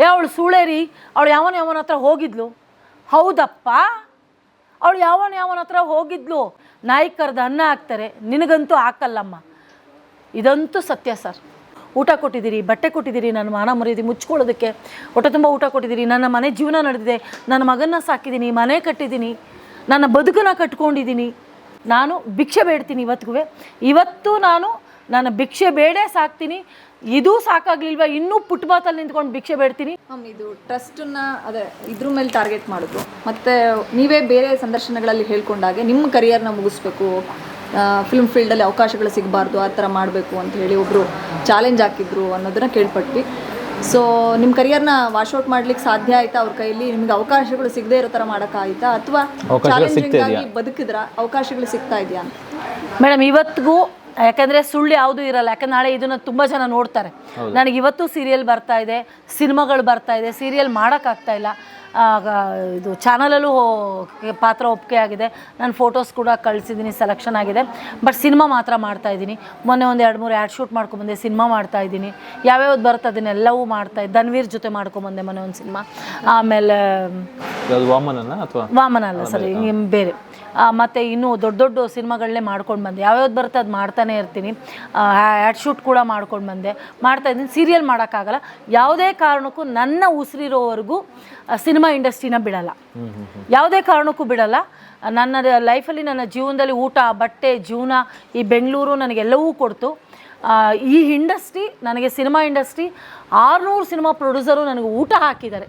ಏ, ಅವಳು ಸುಳೇರಿ ಅವಳು ಯಾವನ ಯಾವನ ಹತ್ರ ಹೋಗಿದ್ಲು. ಹೌದಪ್ಪ. ಅವಳು ಯಾವನ ಯಾವನ ಹತ್ರ ಹೋಗಿದ್ಲು. ನಾಯಿ ಕರೆದು ಅನ್ನ ಹಾಕ್ತಾರೆ. ನಿನಗಂತೂ ಹಾಕಲ್ಲಮ್ಮ. ಇದಂತೂ ಸತ್ಯ ಸರ್. ಊಟ ಕೊಟ್ಟಿದ್ದೀರಿ, ಬಟ್ಟೆ ಕೊಟ್ಟಿದ್ದೀರಿ, ನನ್ನ ಮಾನ ಮರ್ಯಾದೆ ಮುಚ್ಕೊಳ್ಳೋದಕ್ಕೆ. ಹೊಟ್ಟೆ ತುಂಬ ಊಟ ಕೊಟ್ಟಿದ್ದೀರಿ. ನನ್ನ ಮನೆ ಜೀವನ ನಡೆದಿದೆ. ನನ್ನ ಮಗನ್ನ ಸಾಕಿದ್ದೀನಿ, ಮನೆ ಕಟ್ಟಿದ್ದೀನಿ. ನನ್ನ ಬದುಕನ್ನು ಕಟ್ಕೊಂಡಿದ್ದೀನಿ. ನಾನು ಭಿಕ್ಷೆ ಬೇಡ್ತೀನಿ ಇವತ್ತಿಗೂ. ಇವತ್ತು ನಾನು ನನ್ನ ಭಿಕ್ಷೆ ಬೇಡೇ ಸಾಕ್ತೀನಿ. ಇದೂ ಸಾಕಾಗ್ಲಿಲ್ವಾ? ಇನ್ನೂ ಪುಟ್ಬಾತಲ್ಲಿ ನಿಂತ್ಕೊಂಡು ಭಿಕ್ಷೆ ಬೇಡ್ತೀನಿ. ಮ್ಯಾಮ್ ಇದು ಟ್ರಸ್ಟನ್ನ ಅದೇ ಇದ್ರ ಮೇಲೆ ಟಾರ್ಗೆಟ್ ಮಾಡಿದ್ರು. ಮತ್ತೆ ನೀವೇ ಬೇರೆ ಸಂದರ್ಶನಗಳಲ್ಲಿ ಹೇಳ್ಕೊಂಡಾಗೆ ನಿಮ್ಮ ಕರಿಯರ್ನ ಮುಗಿಸ್ಬೇಕು. ಫಿಲ್ಮ್ ಫೀಲ್ಡಲ್ಲಿ ಅವಕಾಶಗಳು ಸಿಗಬಾರ್ದು ಆ ಥರ ಮಾಡಬೇಕು ಅಂತ ಹೇಳಿ ಒಬ್ಬರು ಚಾಲೆಂಜ್ ಹಾಕಿದ್ರು ಅನ್ನೋದನ್ನ ಕೇಳ್ಪಟ್ವಿ. ಸೊ ನಿಮ್ಮ ಕರಿಯರ್ನ ಔಟ್ ಮಾಡ್ಲಿಕ್ಕೆ ಸಾಧ್ಯ ಆಯ್ತಾ ಅವ್ರ ಕೈಯಲ್ಲಿ ನಿಮ್ಗೆ ಅವಕಾಶಗಳು ಸಿಗದೆ ಇರೋ ಥರ ಮಾಡೋಕ್ಕಾಯ್ತಾ ಅಥವಾ ಚಾಲೆಂಜಿಂಗ್ ಆಗಿ ಬದುಕಿದ್ರ ಅವಕಾಶಗಳು ಸಿಗ್ತಾ ಇದೆಯಾ ಅಂತ? ಮೇಡಮ್ ಇವತ್ತಿಗೂ ಯಾಕಂದರೆ ಸುಳ್ಳು ಯಾವುದೂ ಇರಲ್ಲ. ಯಾಕಂದ್ರೆ ನಾಳೆ ಇದನ್ನು ತುಂಬ ಜನ ನೋಡ್ತಾರೆ. ನನಗೆ ಇವತ್ತು ಸೀರಿಯಲ್ ಬರ್ತಾ ಇದೆ ಸಿನಿಮಾಗಳು ಬರ್ತಾ ಇದೆ ಸೀರಿಯಲ್ ಮಾಡೋಕ್ಕಾಗ್ತಾ ಇಲ್ಲ. ಇದು ಚಾನಲಲ್ಲೂ ಪಾತ್ರ ಒಪ್ಪಿಗೆ ಆಗಿದೆ. ನಾನು ಫೋಟೋಸ್ ಕೂಡ ಕಳಿಸಿದ್ದೀನಿ ಸೆಲೆಕ್ಷನ್ ಆಗಿದೆ. ಬಟ್ ಸಿನಿಮಾ ಮಾತ್ರ ಮಾಡ್ತಾ ಇದ್ದೀನಿ. ಮೊನ್ನೆ ಒಂದು ಎರಡು ಮೂರು ಆ್ಯಡ್ ಶೂಟ್ ಮಾಡ್ಕೊಂಬಂದೆ ಸಿನಿಮಾ ಮಾಡ್ತಾ ಇದ್ದೀನಿ. ಯಾವ್ಯಾವ್ದು ಬರುತ್ತೆ ಅದನ್ನೆಲ್ಲವೂ ಮಾಡ್ತಾ ಇದ್ದೆ. ಧನ್ವೀರ್ ಜೊತೆ ಮಾಡ್ಕೊಂಬಂದೆ ಮೊನ್ನೆ ಒಂದು ಸಿನಿಮಾ. ಆಮೇಲೆ ವಾಮನ ಅಲ್ಲ ಸರಿ ಬೇರೆ. ಮತ್ತು ಮತ್ತೆ ಇನ್ನೂ ದೊಡ್ಡ ದೊಡ್ಡ ಸಿನಿಮಾಗಳನ್ನೇ ಮಾಡ್ಕೊಂಡು ಬಂದೆ. ಯಾವ್ಯಾವ್ದು ಬರುತ್ತೆ ಅದು ಮಾಡ್ತಾನೆ ಇರ್ತೀನಿ. ಆ್ಯಡ್ ಶೂಟ್ ಕೂಡ ಮಾಡ್ಕೊಂಡು ಬಂದೆ. ಮಾಡ್ತಾ ಇದ್ದೀನಿ. ಸೀರಿಯಲ್ ಮಾಡೋಕ್ಕಾಗಲ್ಲ. ಯಾವುದೇ ಕಾರಣಕ್ಕೂ ನನ್ನ ಉಸಿರಿರೋವರೆಗೂ ಸಿನಿಮಾ ಇಂಡಸ್ಟ್ರಿನ ಬಿಡಲ್ಲ. ಯಾವುದೇ ಕಾರಣಕ್ಕೂ ಬಿಡಲ್ಲ. ನನ್ನ ಲೈಫಲ್ಲಿ ನನ್ನ ಜೀವನದಲ್ಲಿ ಊಟ, ಬಟ್ಟೆ, ಜೀವನ ಈ ಬೆಂಗಳೂರು ನನಗೆಲ್ಲವೂ ಕೊಡ್ತು. ಈ ಇಂಡಸ್ಟ್ರಿ ನನಗೆ ಸಿನಿಮಾ ಇಂಡಸ್ಟ್ರಿ ಆರುನೂರು ಸಿನಿಮಾ ಪ್ರೊಡ್ಯೂಸರು ನನಗೆ ಊಟ ಹಾಕಿದ್ದಾರೆ.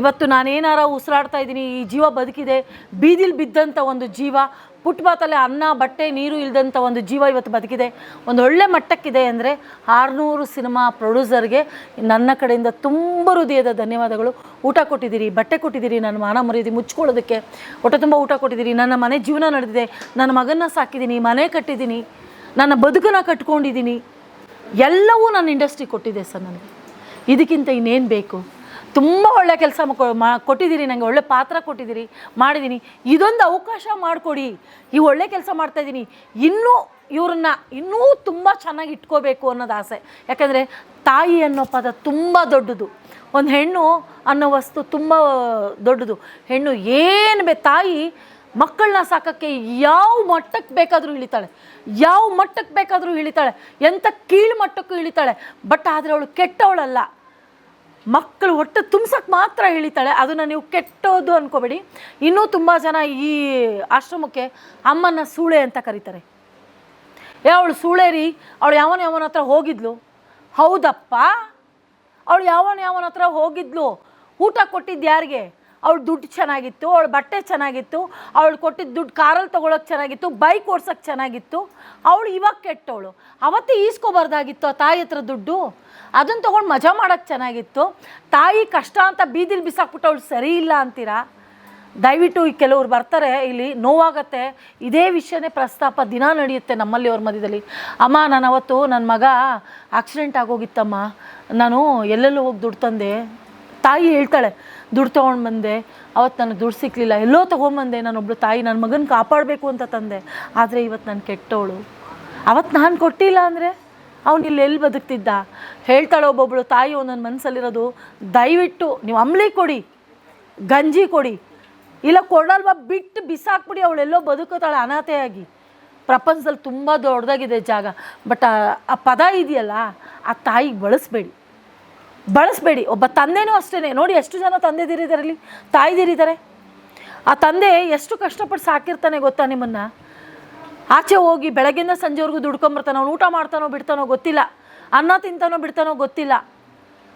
ಇವತ್ತು ನಾನೇನಾರ ಉಸಿರಾಡ್ತಾ ಇದ್ದೀನಿ, ಈ ಜೀವ ಬದುಕಿದೆ, ಬೀದಿಲಿ ಬಿದ್ದಂಥ ಒಂದು ಜೀವ ಪುಟ್ಬಾತಲ್ಲೇ ಅನ್ನ, ಬಟ್ಟೆ, ನೀರು ಇಲ್ಲದಂಥ ಒಂದು ಜೀವ ಇವತ್ತು ಬದುಕಿದೆ. ಒಂದು ಒಳ್ಳೆ ಮಟ್ಟಕ್ಕಿದೆ ಅಂದರೆ ಆರುನೂರು ಸಿನಿಮಾ ಪ್ರೊಡ್ಯೂಸರ್ಗೆ ನನ್ನ ಕಡೆಯಿಂದ ತುಂಬ ಹೃದಯದ ಧನ್ಯವಾದಗಳು. ಊಟ ಕೊಟ್ಟಿದ್ದೀರಿ, ಬಟ್ಟೆ ಕೊಟ್ಟಿದ್ದೀರಿ, ನನ್ನ ಮಾನ ಮರ್ಯಾದೆ ಮುಚ್ಕೊಳ್ಳೋದಕ್ಕೆ. ಹೊಟ್ಟೆ ತುಂಬ ಊಟ ಕೊಟ್ಟಿದ್ದೀರಿ, ನನ್ನ ಮನೆ ಜೀವನ ನಡೆದಿದೆ, ನನ್ನ ಮಗನ್ನ ಸಾಕಿದ್ದೀನಿ, ಮನೆ ಕಟ್ಟಿದ್ದೀನಿ, ನನ್ನ ಬದುಕನ್ನ ಕಟ್ಕೊಂಡಿದ್ದೀನಿ. ಎಲ್ಲವೂ ನನ್ನ ಇಂಡಸ್ಟ್ರಿ ಕೊಟ್ಟಿದೆ ಸರ್ ನನಗೆ. ಇದಕ್ಕಿಂತ ಇನ್ನೇನು ಬೇಕು? ತುಂಬ ಒಳ್ಳೆ ಕೆಲಸ ಮಾ ಕೊಟ್ಟಿದ್ದೀರಿ ನನಗೆ ಒಳ್ಳೆ ಪಾತ್ರ ಕೊಟ್ಟಿದ್ದೀರಿ ಮಾಡಿದ್ದೀನಿ ಇದೊಂದು ಅವಕಾಶ ಮಾಡಿಕೊಡಿ. ಈ ಒಳ್ಳೆ ಕೆಲಸ ಮಾಡ್ತಾಯಿದ್ದೀನಿ ಇನ್ನೂ ಇವ್ರನ್ನ ಇನ್ನೂ ತುಂಬ ಚೆನ್ನಾಗಿ ಇಟ್ಕೋಬೇಕು ಅನ್ನೋದು ಆಸೆ. ಯಾಕಂದರೆ ತಾಯಿ ಅನ್ನೋ ಪದ ತುಂಬ ದೊಡ್ಡದು. ಒಂದು ಹೆಣ್ಣು ಅನ್ನೋ ವಸ್ತು ತುಂಬ ದೊಡ್ಡದು. ಹೆಣ್ಣು ಏನು ಬೇ ತಾಯಿ ಮಕ್ಕಳನ್ನ ಸಾಕೋಕ್ಕೆ ಯಾವ ಮಟ್ಟಕ್ಕೆ ಬೇಕಾದರೂ ಇಳಿತಾಳೆ. ಯಾವ ಮಟ್ಟಕ್ಕೆ ಬೇಕಾದರೂ ಇಳಿತಾಳೆ. ಎಂಥ ಕೀಳು ಮಟ್ಟಕ್ಕೂ ಇಳಿತಾಳೆ. ಬಟ್ ಆದರೆ ಅವಳು ಕೆಟ್ಟವಳಲ್ಲ. ಮಕ್ಕಳು ಹೊಟ್ಟೆ ತುಂಬ್ಸಕ್ಕೆ ಮಾತ್ರ ಹೇಳಿತಾಳೆ. ಅದನ್ನು ನೀವು ಕೆಟ್ಟೋದು ಅನ್ಕೋಬೇಡಿ. ಇನ್ನೂ ತುಂಬ ಜನ ಈ ಆಶ್ರಮಕ್ಕೆ ಅಮ್ಮನ ಸೂಳೆ ಅಂತ ಕರೀತಾರೆ. ಏ, ಅವಳು ರೀ. ಅವಳು ಯಾವನ ಯಾವನ ಹತ್ರ ಹೋಗಿದ್ಲು? ಹೌದಪ್ಪ. ಅವಳು ಯಾವನ ಯಾವನ ಹತ್ರ ಹೋಗಿದ್ಲು? ಊಟ ಕೊಟ್ಟಿದ್ದು ಯಾರಿಗೆ? ಅವಳು ದುಡ್ಡು ಚೆನ್ನಾಗಿತ್ತು, ಅವಳ ಬಟ್ಟೆ ಚೆನ್ನಾಗಿತ್ತು, ಅವಳು ಕೊಟ್ಟಿದ್ದ ದುಡ್ಡು ಕಾರಲ್ಲಿ ತೊಗೊಳಕ್ಕೆ ಚೆನ್ನಾಗಿತ್ತು, ಬೈಕ್ ಓಡ್ಸೋಕ್ಕೆ ಚೆನ್ನಾಗಿತ್ತು. ಅವಳು ಇವಾಗ ಕೆಟ್ಟವಳು. ಅವತ್ತೇ ಈಸ್ಕೊಬಾರ್ದಾಗಿತ್ತು ಆ ತಾಯಿ ಹತ್ರ ದುಡ್ಡು. ಅದನ್ನು ತೊಗೊಂಡು ಮಜಾ ಮಾಡೋಕ್ಕೆ ಚೆನ್ನಾಗಿತ್ತು. ತಾಯಿ ಕಷ್ಟ ಅಂತ ಬೀದಿಲಿ ಬಿಸಾಕ್ಬಿಟ್ಟು ಅವಳು ಸರಿ ಇಲ್ಲ ಅಂತೀರಾ? ದಯವಿಟ್ಟು ಈ ಕೆಲವ್ರು ಬರ್ತಾರೆ, ಇಲ್ಲಿ ನೋವಾಗತ್ತೆ. ಇದೇ ವಿಷಯನೇ ಪ್ರಸ್ತಾಪ ದಿನ ನಡೆಯುತ್ತೆ ನಮ್ಮಲ್ಲಿ ಅವ್ರ ಮಧ್ಯದಲ್ಲಿ. ಅಮ್ಮ, ನಾನು ಅವತ್ತು ನನ್ನ ಮಗ ಆಕ್ಸಿಡೆಂಟ್ ಆಗೋಗಿತ್ತಮ್ಮ ನಾನು ಎಲ್ಲೆಲ್ಲೂ ಹೋಗಿ ದುಡ್ಡು ತಂದೆ. ತಾಯಿ ಹೇಳ್ತಾಳೆ, ದುಡ್ಡು ತೊಗೊಂಡು ಬಂದೆ ಅವತ್ತು ನನಗೆ ದುಡ್ಡು ಸಿಕ್ಕಲಿಲ್ಲ ಎಲ್ಲೋ ತೊಗೊಂಬಂದೆ ನಾನೊಬ್ಳು ತಾಯಿ ನನ್ನ ಮಗನ ಕಾಪಾಡಬೇಕು ಅಂತ ತಂದೆ, ಆದರೆ ಇವತ್ತು ನಾನು ಕೆಟ್ಟವಳು ಅವತ್ತು ನಾನು ಕೊಟ್ಟಿಲ್ಲ ಅಂದರೆ ಅವ್ನು ಇಲ್ಲಿ ಎಲ್ಲಿ ಬದುಕ್ತಿದ್ದ? ಹೇಳ್ತಾಳೆ ಒಬ್ಬೊಬ್ಬಳು ತಾಯಿ ಒಂದೊಂದು ಮನಸ್ಸಲ್ಲಿರೋದು ದಯವಿಟ್ಟು ನೀವು ಅಂಬ್ಲಿ ಕೊಡಿ, ಗಂಜಿ ಕೊಡಿ, ಇಲ್ಲ ಕೊಡಲ್ವಾ ಬಿಟ್ಟು ಬಿಸಾಕ್ಬಿಡಿ ಅವಳೆಲ್ಲೋ ಬದುಕುತ್ತಾಳೆ ಅನಾಥೆಯಾಗಿ. ಪ್ರಪಂಚದಲ್ಲಿ ತುಂಬ ದೊಡ್ಡದಾಗಿದೆ ಜಾಗ, ಬಟ್ ಆ ಪದ ಇದೆಯಲ್ಲ, ಆ ತಾಯಿಗೆ ಬಳಸಬೇಡಿ. ಬಳಸಬೇಡಿ. ಒಬ್ಬ ತಂದೆನೂ ಅಷ್ಟೇ ನೋಡಿ ಎಷ್ಟು ಜನ ತಂದೆದಿರಿದಾರಲ್ಲಿ ತಾಯಿದಿರಿದ್ದಾರೆ ಆ ತಂದೆ ಎಷ್ಟು ಕಷ್ಟಪಟ್ಟು ಸಾಕಿರ್ತಾನೆ ಗೊತ್ತಾ ನಿಮ್ಮನ್ನು? ಆಚೆ ಹೋಗಿ ಬೆಳಗ್ಗಿಂದ ಸಂಜೆವರೆಗೂ ದುಡ್ಕೊಂಬರ್ತಾನೆ, ಅವ್ನು ಊಟ ಮಾಡ್ತಾನೋ, ಬಿಡ್ತಾನೋ ಗೊತ್ತಿಲ್ಲ. ಅನ್ನ ತಿಂತಾನೋ, ಬಿಡ್ತಾನೋ ಗೊತ್ತಿಲ್ಲ.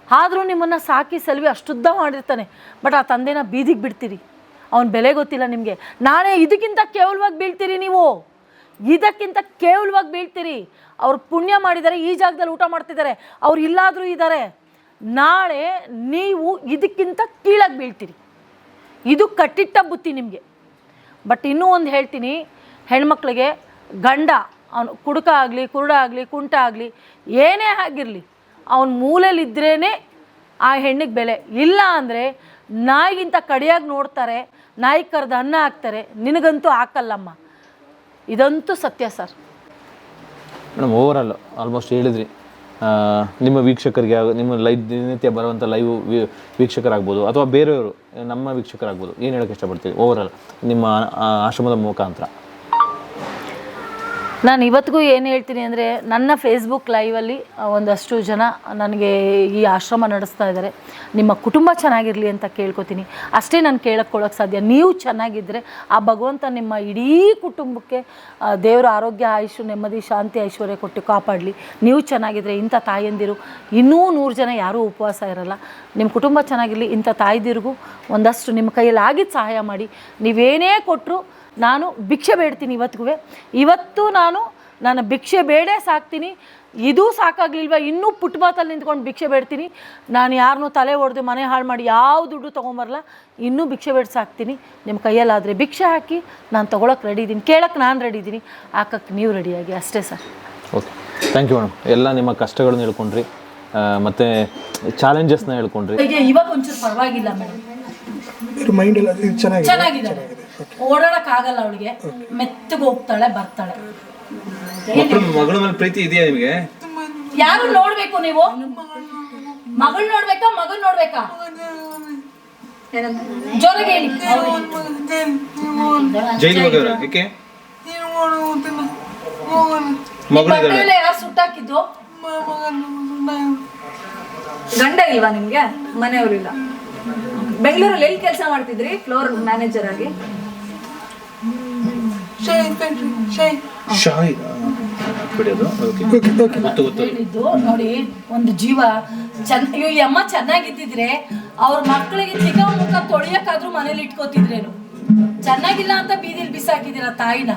ಆದರೂ ನಿಮ್ಮನ್ನು ಸಾಕಿ ಸೆಲ್ವಿ ಅಷ್ಟುದ್ದ ಮಾಡಿರ್ತಾನೆ. ಬಟ್ ಆ ತಂದೆನ ಬೀದಿಗೆ ಬಿಡ್ತೀರಿ. ಅವನ ಬೆಲೆ ಗೊತ್ತಿಲ್ಲ ನಿಮಗೆ. ನಾಳೆ ಇದಕ್ಕಿಂತ ಕೇವಲವಾಗಿ ಬೀಳ್ತೀರಿ ನೀವು? ಇದಕ್ಕಿಂತ ಕೇವಲವಾಗಿ ಬೀಳ್ತೀರಿ? ಅವ್ರು ಪುಣ್ಯ ಮಾಡಿದ್ದಾರೆ, ಈ ಜಾಗದಲ್ಲಿ ಊಟ ಮಾಡ್ತಿದ್ದಾರೆ. ಅವ್ರು ಇಲ್ಲಾದರೂ ಇದ್ದಾರೆ ನಾಳೆ ನೀವು ಇದಕ್ಕಿಂತ ಕೀಳಾಗಿ ಬೀಳ್ತೀರಿ. ಇದು ಕಟ್ಟಿಟ್ಟ ಬುತ್ತಿ ನಿಮಗೆ. ಬಟ್ ಇನ್ನೂ ಒಂದು ಹೇಳ್ತೀನಿ, ಹೆಣ್ಮಕ್ಳಿಗೆ ಗಂಡ, ಅವನು ಕುಡುಕ ಆಗಲಿ, ಕುರುಡ ಆಗಲಿ, ಕುಂಟ ಆಗಲಿ, ಏನೇ ಆಗಿರಲಿ, ಅವನ ಮೂಲೆಯಲ್ಲಿದ್ದರೇ ಆ ಹೆಣ್ಣಿಗೆ ಬೆಲೆ. ಇಲ್ಲ ಅಂದರೆ ನಾಯಿಗಿಂತ ಕಡಿಯಾಗಿ ನೋಡ್ತಾರೆ, ನಾಯಿ ಕರೆದು ಅನ್ನ ಹಾಕ್ತಾರೆ, ನಿನಗಂತೂ ಹಾಕಲ್ಲಮ್ಮ. ಇದಂತೂ ಸತ್ಯ ಸರ್. ಮೇಡಮ್ ಓವರಾಲ್ ಆಲ್ಮೋಸ್ಟ್ ಹೇಳಿದ್ರಿ. ನಿಮ್ಮ ವೀಕ್ಷಕರಿಗೆ ನಿಮ್ಮ ಲೈವ್ ದಿನನಿತ್ಯ ಬರುವಂಥ ಲೈವ್ ವೀಕ್ಷಕರಾಗ್ಬೋದು ಅಥವಾ ಬೇರೆಯವರು, ನಮ್ಮ ವೀಕ್ಷಕರಾಗ್ಬೋದು. ಏನು ಹೇಳೋಕ್ಕೆ ಇಷ್ಟಪಡ್ತೀವಿ ಓವರಾಲ್ ನಿಮ್ಮ ಆಶ್ರಮದ ಮುಖಾಂತರ. ನಾನು ಇವತ್ತಿಗೂ ಏನು ಹೇಳ್ತೀನಿ ಅಂದರೆ ನನ್ನ ಫೇಸ್ಬುಕ್ ಲೈವಲ್ಲಿ ಒಂದಷ್ಟು ಜನ ನನಗೆ ಈ ಆಶ್ರಮ ನಡೆಸ್ತಾ ಇದ್ದಾರೆ ನಿಮ್ಮ ಕುಟುಂಬ ಚೆನ್ನಾಗಿರಲಿ ಅಂತ ಕೇಳ್ಕೊತೀನಿ. ಅಷ್ಟೇ ನಾನು ಕೇಳಕ್ಕೊಳಕ್ಕೆ ಸಾಧ್ಯ. ನೀವು ಚೆನ್ನಾಗಿದ್ದರೆ ಆ ಭಗವಂತ ನಿಮ್ಮ ಇಡೀ ಕುಟುಂಬಕ್ಕೆ ದೇವರ ಆರೋಗ್ಯ, ಆಯುಷು, ನೆಮ್ಮದಿ, ಶಾಂತಿ, ಐಶ್ವರ್ಯ ಕೊಟ್ಟು ಕಾಪಾಡಲಿ. ನೀವು ಚೆನ್ನಾಗಿದ್ದರೆ ಇಂಥ ತಾಯಂದಿರು ಇನ್ನೂ ನೂರು ಜನ ಯಾರೂ ಉಪವಾಸ ಇರಲ್ಲ. ನಿಮ್ಮ ಕುಟುಂಬ ಚೆನ್ನಾಗಿರಲಿ, ಇಂಥ ತಾಯ್ದಿರಿಗೂ ಒಂದಷ್ಟು ನಿಮ್ಮ ಕೈಯಲ್ಲಿ ಆಗಿದ್ದು ಸಹಾಯ ಮಾಡಿ. ನೀವೇನೇ ಕೊಟ್ಟರು ನಾನು ಭಿಕ್ಷೆ ಬೇಡ್ತೀನಿ ಇವತ್ತಿಗೂ. ಇವತ್ತು ನಾನು ನಾನು ಭಿಕ್ಷೆ ಬೇಡೇ ಸಾಕ್ತೀನಿ. ಇದೂ ಸಾಕಾಗಲಿಲ್ವ? ಇನ್ನೂ ಪುಟ್ಬಾತಲ್ಲಿ ನಿಂತ್ಕೊಂಡು ಭಿಕ್ಷೆ ಬೇಡ್ತೀನಿ. ನಾನು ಯಾರನ್ನೂ ತಲೆ ಹೊಡೆದು ಮನೆ ಹಾಳು ಮಾಡಿ ಯಾವ ದುಡ್ಡು ತೊಗೊಂಬರಲ್ಲ ಇನ್ನೂ ಭಿಕ್ಷೆ ಬೇಡ ಸಾಕ್ತೀನಿ. ನಿಮ್ಮ ಕೈಯಲ್ಲಾದರೆ ಭಿಕ್ಷೆ ಹಾಕಿ ನಾನು ತೊಗೊಳಕ್ಕೆ ರೆಡಿ ಇದ್ದೀನಿ ಕೇಳಕ್ಕೆ ನಾನು ರೆಡಿ ಇದ್ದೀನಿ ಹಾಕಕ್ಕೆ ನೀವು ರೆಡಿಯಾಗಿ ಅಷ್ಟೇ sir. Okay. Thank you madam ಎಲ್ಲ ನಿಮ್ಮ ಕಷ್ಟಗಳನ್ನ ಹೇಳ್ಕೊಂಡ್ರಿ. ಮತ್ತು ಚಾಲೆಂಜಸ್ನ ಹೇಳ್ಕೊಂಡ್ರಿ. ಇವಾಗ ಒಂಚೂರು ಪರವಾಗಿಲ್ಲ ಮೇಡಮ್ ಮೈಂಡ್ ಎಲ್ಲ ಇದು ಚೆನ್ನಾಗಿದೆ. ಚೆನ್ನಾಗಿದ್ದಾಳೆ ಓಡಾಡಕ್ಕಾಗಲ್ಲ ಅವಳಿಗೆ. ಮೆತ್ತಗೆ ಹೋಗ್ತಾಳೆ ಬರ್ತಾಳೆ. ಮಗಳ ಮೇಲೆ ಪ್ರೀತಿ ಇದೆಯಾ ನಿಮಗೆ? ಯಾರು ನೋಡ್ಬೇಕು ನೀವು? ಮಗಳು ನೋಡ್ಬೇಕಾ ಮಗನ್ ನೋಡ್ಬೇಕಾ? ಜೋರಾಗಿ ಹೇಳಿ. ಜೈಲು ಏಕೆ? ಯಾರು ಸುಟ್ಟಾಕಿದ್ದು ಗಂಡ ಇಲ್ವಾ ನಿಮ್ಗೆ? ಮನೆಯವರಿಲ್ಲ ಬೆಂಗಳೂರಲ್ಲಿ ಎಲ್ಲಿ ಕೆಲಸ ಮಾಡ್ತಿದ್ರಿ? ಫ್ಲೋರ್ ಮ್ಯಾನೇಜರ್ ಆಗಿ? ಶಾಯಿ ಬಿಡೋದು ಓಕೆ ಗೊತ್ತು ಗೊತ್ತು ಹೇಳಿದ್ದು ನೋಡಿ ಒಂದು ಜೀವ ಚೆನ್ನ ಅಮ್ಮ ಚೆನ್ನಾಗಿದ್ದಿದ್ರೆ ಅವ್ರ ಮಕ್ಕಳಿಗೆ ಚಿಕ್ಕ ಮುಖ ತೊಳಿಯಕ್ಕಾದ್ರೂ ಮನೇಲಿ ಇಟ್ಕೋತಿದ್ರೇನು? ಚೆನ್ನಾಗಿಲ್ಲ ಅಂತ ಬೀದಿಲಿ ಬಿಸಾಕಿದಿರ ತಾಯಿನ?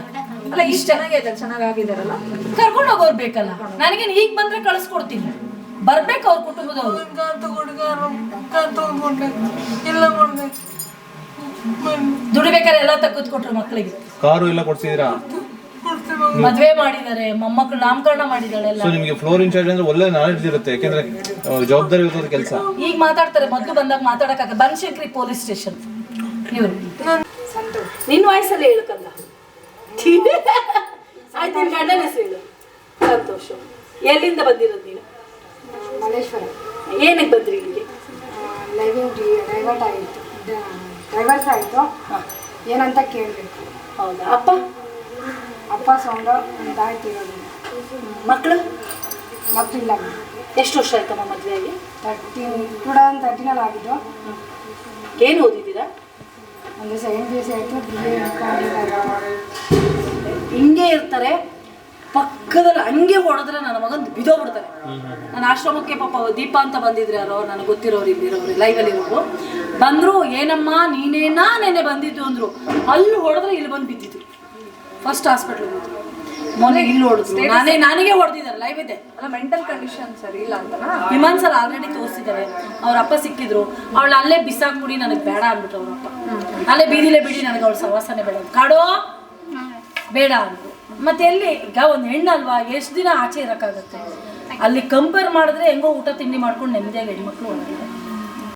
ಅಲ್ಲ ಇಷ್ಟ ಚೆನ್ನಾಗಿದೆ ಚೆನ್ನಾಗಾಗಿದಾರಲ್ಲ ಕರ್ಕೊಂಡು ಹೋಗೋರ್ ಬೇಕಲ್ಲ? ನನಗೆ ಈಗ ಬಂದ್ರೆ ಕಳಿಸ್ಕೊಡ್ತೀನಿ. ಬರ್ಬೇಕು ಅವ್ರ ಕುಟುಂಬದವ್ರು. ದುಡಿಬೇಕಾದ್ರೆ ಎಲ್ಲ ತಕ್ಕದ್ ಕೊಟ್ರು ಮಕ್ಕಳಿಗೆ. ಕಾರು ಎಲ್ಲ ಕೊಡ್ಸಿದ್ರಾ ಮದ್ವೆ ಮಾಡಿದ್ದಾರೆ ಮೊಮ್ಮಕ್ಕಳು ನಾಮಕರಣ ಮಾಡಿದಾಳೆ ಎಲ್ಲ. ಸೊ ನಿಮಗೆ ಫ್ಲೋರ್ ಇನ್ಚಾರ್ಜ್ ಅಂದ್ರೆ ಒಳ್ಳೆ ನಾಲೆಡ್ಜ್ ಇರುತ್ತೆ ಯಾಕಂದ್ರೆ ಆ, ಜವಾಬ್ದಾರಿ ಇರೋದು ಕೆಲಸ. ಈಗ ಮಾತಾಡ್ತಾರೆ ಮೊದ್ಲು ಬಂದಾಗ ಮಾತಾಡಕ್ಕಾಗ ಬನಶಂಕರಿ ಪೊಲೀಸ್ ಸ್ಟೇಷನ್. ಇವರು. ನಿನ್ನ ವಯಸ್ಸಲ್ಲಿ ಹೇಳ್ಕಂದ ಆಯ್ತು ನಿನ್ ಗಂಡನ ಹೆಸರು ಹೇಳು. ಸಂತೋಷ. ಎಲ್ಲಿಂದ ಬಂದಿರೋದು ನೀನು? ಮಲ್ಲೇಶ್ವರ. ಏನಕ್ಕೆ ಬಂದ್ರಿ ಇಲ್ಲಿಗೆ? ಲೈವಿಂಗ್ ಡೈವರ್ಟ್ ಆಗಿತ್ತು ಡೈವರ್ಸ್ ಆಯಿತು. ಏನಂತ ಕೇಳಬೇಕು. ಹೌದಾ? ಅಪ್ಪ? ಅಪ್ಪ ಸೌಂಡ್ ಒಂದು ಮಕ್ಕಳು ಇರೋದು ಮಕ್ಕಳು ಮಕ್ಕಳಿಲ್ಲ ಎಷ್ಟು ವರ್ಷ ಆಯ್ತಮ್ಮ ಮದುವೆ ಆಗಿ ತರ್ಟೀನ್ ಟೂ ತೌಸಂಡ್ ತರ್ಟೀನಲ್ಲಿ ಆಗಿದ್ದು. ಏನು ಓದಿದ್ದೀರಾ? ಒಂದು ಸೆವೆನ್ ಪಿ ಸಿ ಆಯಿತು ಬಿ ಎ ಹಿಂಗೆ ಇರ್ತಾರೆ ಪಕ್ಕದಲ್ಲಿ ಹಂಗೆ ಹೊಡೆದ್ರೆ ನನ್ನ ಮಗನ್ ಬಿದೋಗ್ಬಿಡ್ತಾರೆ ನನ್ನ ಆಶ್ರಮಕ್ಕೆ ಪಾಪ ದೀಪ ಅಂತ ಬಂದಿದ್ರು ಯಾರೋ ನನಗೆ ಗೊತ್ತಿರೋರು ಇಲ್ಲಿರೋರು ಲೈವಲ್ಲಿ ಇರೋರು. ಬಂದ್ರು ಏನಮ್ಮ ನೀನೇನಾ ನೆನೆ ಬಂದಿದ್ದು? ಅಂದ್ರು. ಅಲ್ಲಿ ಹೊಡೆದ್ರೆ ಇಲ್ಲಿ ಬಂದು ಬಿದ್ದಿದ್ರು ಫಸ್ಟ್ ಹಾಸ್ಪಿಟಲ್ ಮೊನ್ನೆ ಇಲ್ಲಿ ಹೊಡೆದ್ರು. ನಾನೇ ನನಗೆ ಹೊಡೆದಿದ್ದಾರೆ ಲೈವ್ ಇದೆ. ಅಲ್ಲ ಮೆಂಟಲ್ ಕಂಡೀಷನ್ ಸರಿ ಇಲ್ಲ ಅಂತ ವಿಮಾನ್ ಸರ್ ಆಲ್ರೆಡಿ ತೋರಿಸಿದ್ದಾರೆ. ಅವ್ರ ಅಪ್ಪ ಸಿಕ್ಕಿದ್ರು. ಅವಳು ಅಲ್ಲೇ ಬಿಸಾಕ್ಬಿಡಿ ನನಗೆ ಬೇಡ ಅಂದ್ಬಿಟ್ಟು ಅವ್ರ ಅಪ್ಪ. ಅಲ್ಲೇ ಬೀದಿಲೇ ಬಿಡಿ ನನಗೆ ಅವಳ ಸವಾಸನೆ ಬೇಡ. ಕಾಡೋ ಬೇಡ ಅಂದ್ರು. ಮತ್ತೆ ಎಲ್ಲಿ? ಈಗ ಒಂದು ಹೆಣ್ಣಲ್ವಾ ಎಷ್ಟು ದಿನ ಆಚೆ ಇರೋಕ್ಕಾಗತ್ತೆ? ಅಲ್ಲಿ ಕಂಪೇರ್ ಮಾಡಿದ್ರೆ ಹೆಂಗೋ ಊಟ ತಿಂಡಿ ಮಾಡ್ಕೊಂಡು ನೆಮ್ಮದಿಯಾಗಿ ಹೆಣ್ಮಕ್ಳು ಹೊರಗಿದೆ